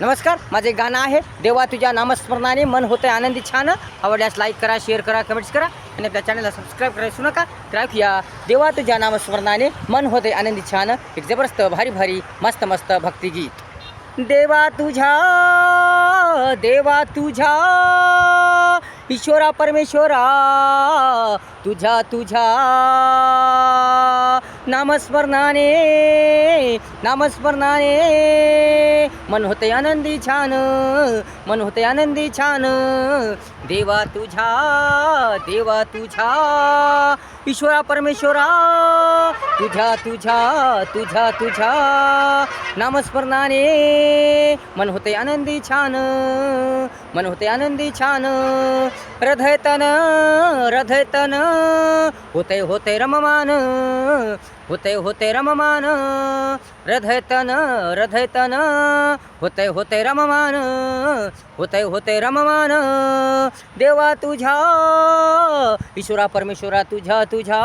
नमस्कार माझे गाणं आहे देवा तुझ्या नामस्मरणाने मन होते आनंदी छान. आवडल्यास लाईक करा शेअर करा कमेंट्स करा आणि आपल्या चॅनलला सबस्क्राईब करायला नका. तर ऐकूया देवा तुझ्या नामस्मरणाने मन होते आनंदी छान. एक जबरदस्त भारी भारी मस्त मस्त भक्तिगीत देवा तुझ्या देवा तुझ्या ईश्वरा परमेश्वरा तुझ्या तुझ्या नामस्मरणाने नामस्मरणाने मन होते आनंदी छान मन होते आनंदी छान. देवा तुझ्या देवा तुझ्या ईश्वरा परमेश्वरा तुझ्या तुझ्या तुझ्या तुझ्या. नामस्मरणाने मन होते आनंदी छान. मन होते आनंदी छान. हृदयतन हृदयतन. होते होते रममान होते होते रममान. हृदयतन हृदयतन. होते होते रममान होते होते रममान. देवा तुझ्या ईश्वरा परमेश्वरा तुझ्या तुझ्या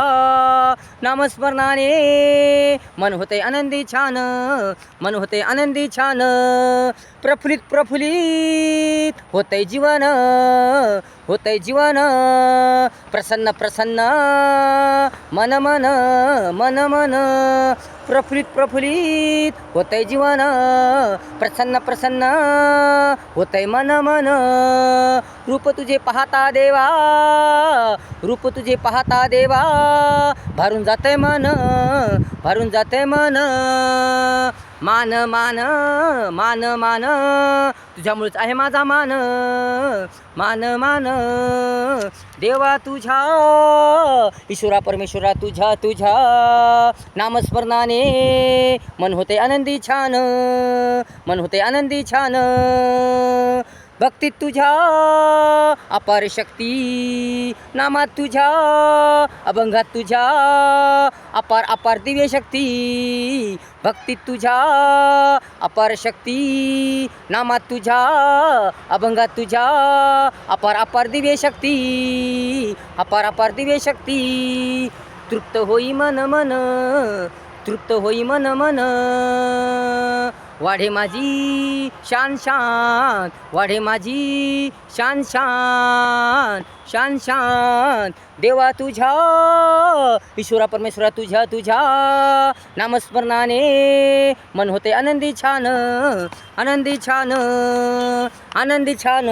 नामस्मरणाने मन होते आनंदी छान मन होते आनंदी छान. प्रफुल्लित प्रफुल्लित होतय जीवन होतय जीवन प्रसन्न प्रसन्न. मन मन मन मन. प्रफुल्लित प्रफुल्लित होतय जीवन प्रसन्न प्रसन्न. होतय मन मन. रूप तुझे पाहता देवा रूप तुझे पाहता देवा. भरून जाते मन भरून जाते मन. मान मान मान मान. तुझ्यामुळेच आहे माझा मान. मान मान. देवा तुझ्या ईश्वरा परमेश्वरा तुझ्या तुझ्या नामस्मरणाने मन होते आनंदी छान. मन होते आनंदी छान. भक्ती तुझ्या अपार शक्ती नामात तुझ्या अभंगात तुझ्या अपार अपार दिव्य शक्ती भक्ती तुझ्या अपार शक्ती नामात तुझ्या अभंगात तुझ्या अपार अपार दिव्य शक्ती अपार अपार दिव्य शक्ती. तृप्त होई मन मन तृप्त होई मन मन. वाढे माझी शान शान वाढे माझी शान शान शान शान. देवा तुझ्या ईश्वरा परमेश्वरा तुझ्या तुझ्या नामस्मरणाने मन होते आनंदी छान आनंदी छान आनंदी छान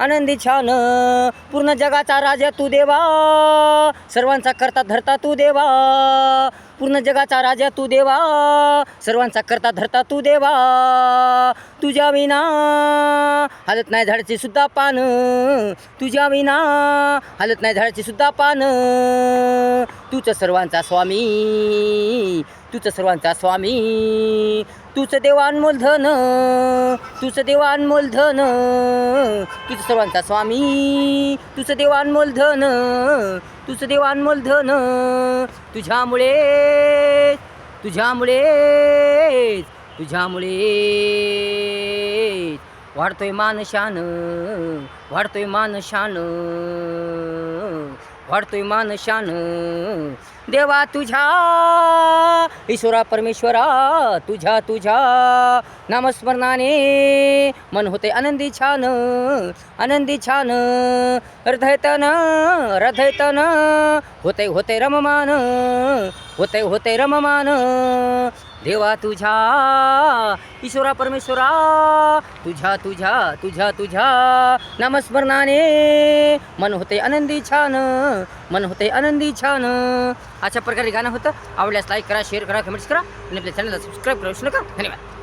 आनंदी छान. पूर्ण जगाचा राजा तू देवा सर्वांचा करता धरता तू देवा. पूर्ण जगाचा राजा तू देवा. सर्वांचा करता धरता तू देवा. तुझ्या विना हालत नाही झाडाची सुद्धा पान. तुझ्या विना हालत नाही झाडाची सुद्धा पान. तूच सर्वांचा स्वामी. तूच सर्वांचा स्वामी. तूच देवा अनमोल धन तूच देवा अनमोल धन तूच सर्वांचा स्वामी तुझं देवा अनमोल धन तूच देवा अनमोल धन तुझ्यामुळे तुझ्यामुळे तुझ्यामुळे वाढतोय मान शान वाढतोय मान शान. वाढतोय मान शान। देवा तुझ्या ईश्वरा परमेश्वरा तुझ्या तुझ्या नामस्मरणाने मन होते आनंदी छान आनंदी छान हृदयतन हृदयतन होते होते रममान होते होते रममान देवा तुझ्या ईश्वरा परमेश्वरा तुझ्या तुझ्या तुझ्या तुझ्या नामस्मरणाने मन होते आनंदी छान मन होते आनंदी छान. अशा प्रकारे गाणं होतं. आवडल्यास लाईक करा शेअर करा कमेंट्स करा. आणि आपल्या चॅनलला सबस्क्राईब करू. नका. धन्यवाद.